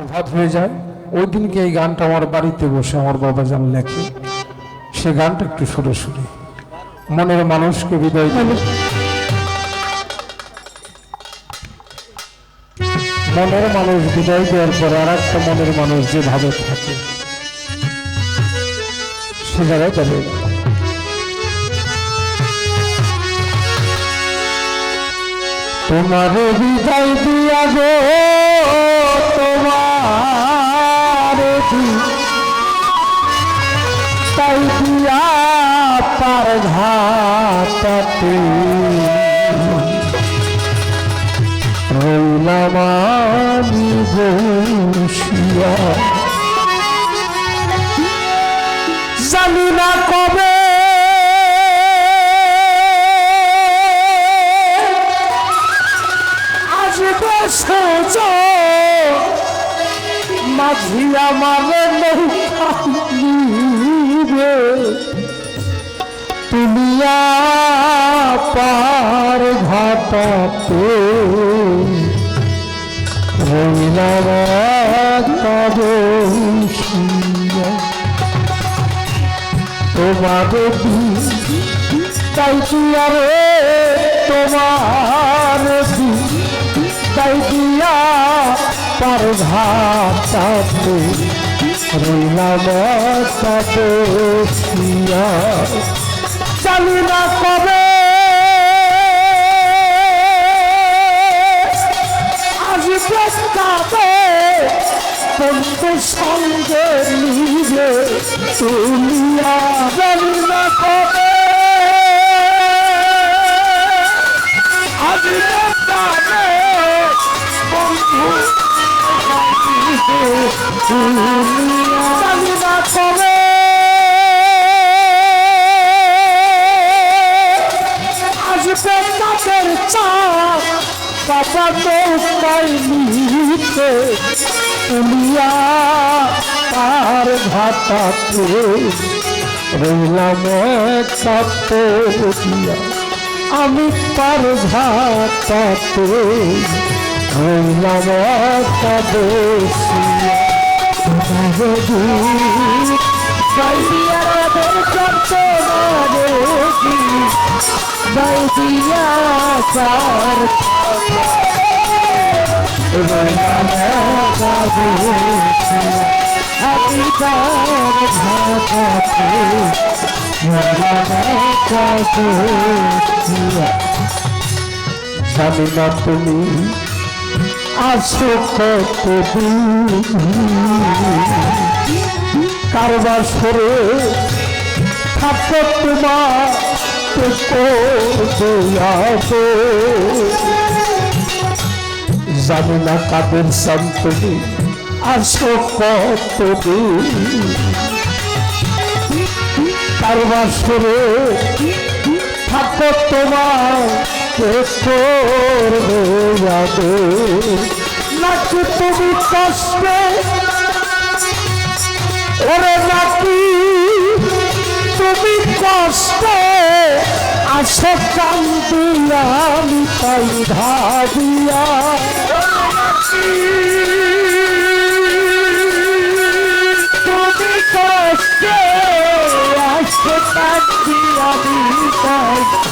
অভাব হয়ে যায়। ওই দিনকে এই গানটা আমার বাড়িতে বসে আমার বাবা যান লেখে। সে গানটা একটু সুরে সুরে মনের মানুষকে বিদায় দিল মনের মানুষ বিদায় দেওয়ার পরে আর একটা মনের মানুষ যেভাবে থাকে, সে জায়গায় দাঁড়িয়ে তোমার বিদায় দিয়া গো। তাই দিয়া পার ঘাটাতে। রইলাম আমি বসিয়া। জানি না কবে আসবে সোজ মাঝি নৌকা নিবে তুলিয়া পার ঘাটাতে রইলাম তোমাদের তাই কি আরে তোমার তাই দিয়া তার ঘাটাতে। জানি না কবে আসবে তাতে বন্ধু সঙ্গে তুলিয়া জানি না কবে আসবে তাতে বন্ধু বাবা নৌকায় নিতে তুলিয়া তার ঘাটাতে রইলাম চাপিয়া আমি তার ঘাটাতে রইলাম কাদেশিয়া বাইয়াদের চন্দ্র বাইদিয়া জানি না তুমি আসো কত কারবার সরে থাকো তোমার জানি না কাদের সন্তনি আসো কত কারবার সরে থাকো তোমার করবে যাবে নাকি তুমি কষ্টে ওরে নাকি তুমি কষ্টে আসো কান্দিয়া তাই ভাবিয়া তুমি কষ্টে আসো কান্দিয়া তাই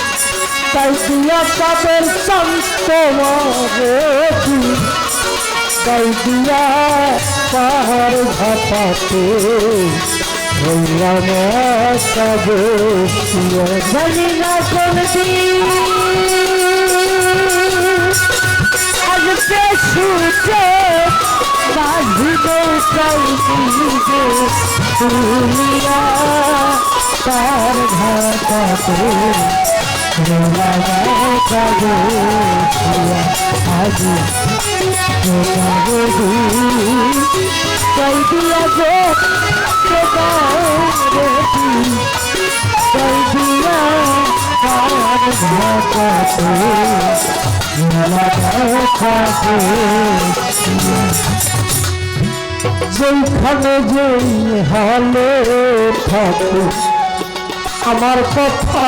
তাই দিয়া তাদের সন্তমারে তাই দিয়া পাহাড় রইলাম তবে জানি না কোনদিন আজকে তার ঘাটাতে যেখানে যেই হালে থাকো আমার কথা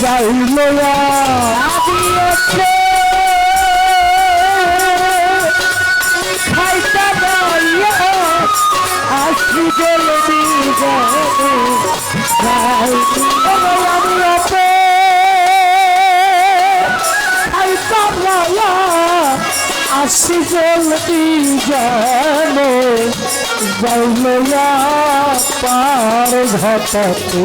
যাইলয়া অপে খাইতা গাইয়া আসি জলদি জানো যাইলয়া আমি অপে খাইতা পার ঘটাতে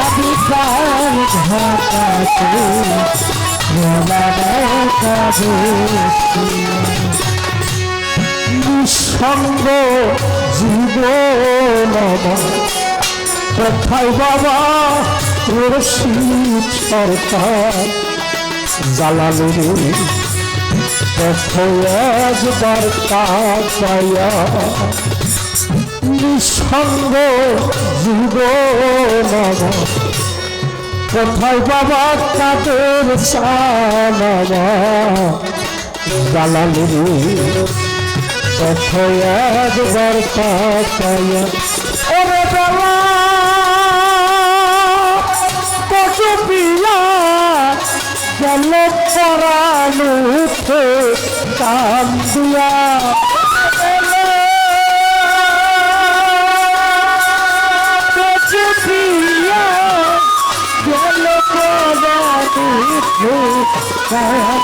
অধিকার ঘটাতে নিঃসঙ্গ জীবন কোথায় বাবা রশিদ সরকার জ্বালালে একবার পায়া নিঃসঙ্গ জীবন কোথায় বাবা কোথায় একবার ওরে বাবা পিয়া গেল আমার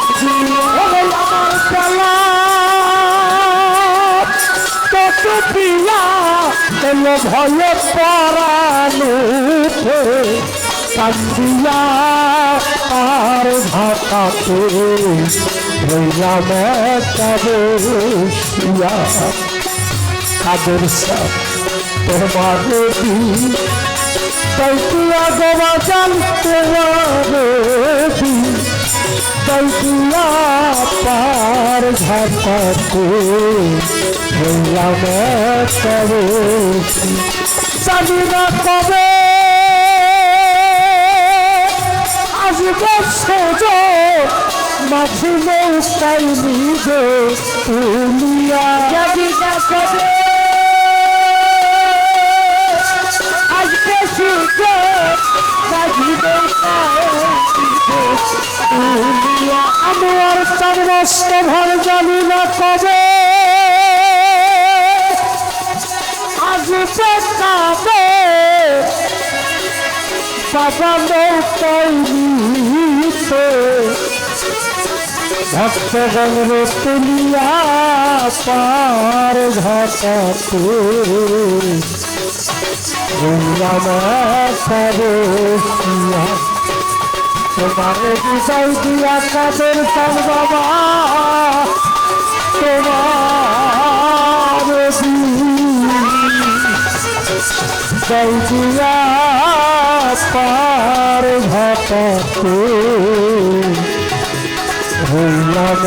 পালা কত পিয়া এলো ভয়ে পরানুতে কান্দিয়া আর ভাতাতে রইলাম কাবসিয়া কাদের সাথ তোমার তৈতুয়া গোবা জান তোমার তৈতুয়া পার ঘাটাতে রইলাম কাবসি জানি না কবে আসবে সোজ মাঝে নৌকাই নিজে তুলিয়া যদি না কবে সর্বস্ব ভর জানি না কবে। আসবে কাবে বাবা নৌকাইতে ভক্তগণ তুলিয়া পার ঘাটাতে। গঙ্গামাতারিয়া তোমার বিষয় দিয়া কাদের সব বাবা। তোমার দিয়া পার ঘাটাতে। হইলাম